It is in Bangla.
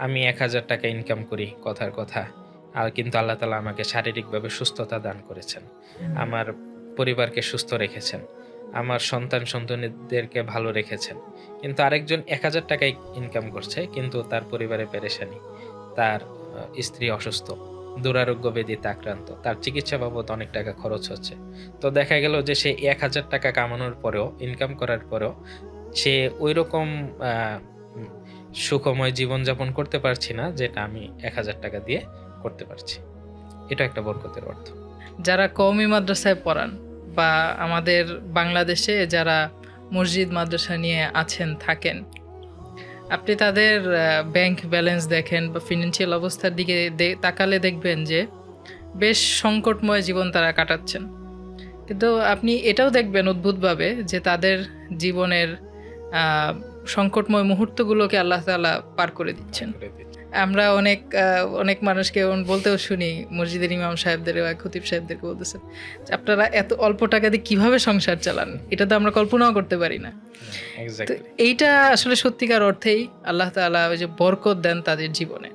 আমি এক হাজার টাকা ইনকাম করি কথার কথা। আর কিন্তু আল্লাহ তালা আমাকে শারীরিকভাবে সুস্থতা দান করেছেন। আমার পরিবারকে সুস্থ রেখেছেন। আমার সন্তান সন্তানীদেরকে ভালো রেখেছেন। কিন্তু আরেকজন এক হাজার টাকায় ইনকাম করছে কিন্তু তার পরিবারে পেরেশানি। তার স্ত্রী অসুস্থ। দুরারোগ্য ব্যাধিতে আক্রান্ত। তার চিকিৎসা বাবদ অনেক টাকা খরচ হচ্ছে। তো দেখা গেল যে সে এক হাজার টাকা কামানোর পরেও ইনকাম করার পরেও সে ওই রকম সুখময় জীবনযাপন করতে পারছি না, যেটা আমি এক হাজার টাকা দিয়ে করতে পারছি। এটা একটা বরকতের অর্থ। যারা কওমি মাদ্রাসায় পড়ান বা আমাদের বাংলাদেশে যারা মসজিদ মাদ্রাসা নিয়ে আছেন, থাকেন, আপনি তাদের ব্যাংক ব্যালেন্স দেখেন বা ফিনান্সিয়াল অবস্থার দিকে তাকালে দেখবেন যে বেশ সংকটময় জীবন তারা কাটাচ্ছেন। কিন্তু আপনি এটাও দেখবেন অদ্ভুতভাবে যে তাদের জীবনের সংকটময় মুহূর্তগুলোকে আল্লাহ তালা পার করে দিচ্ছেন। আমরা অনেক অনেক মানুষকে বলতেও শুনি মসজিদের ইমাম সাহেবদের বা খতিব সাহেবদেরকে বলতেছেন যে আপনারা এত অল্প টাকা দিয়ে কীভাবে সংসার চালান? এটা তো আমরা কল্পনাও করতে পারি না। তো এইটা আসলে সত্যিকার অর্থেই আল্লাহ তালা ওই যে বরকত দেন তাদের জীবনে।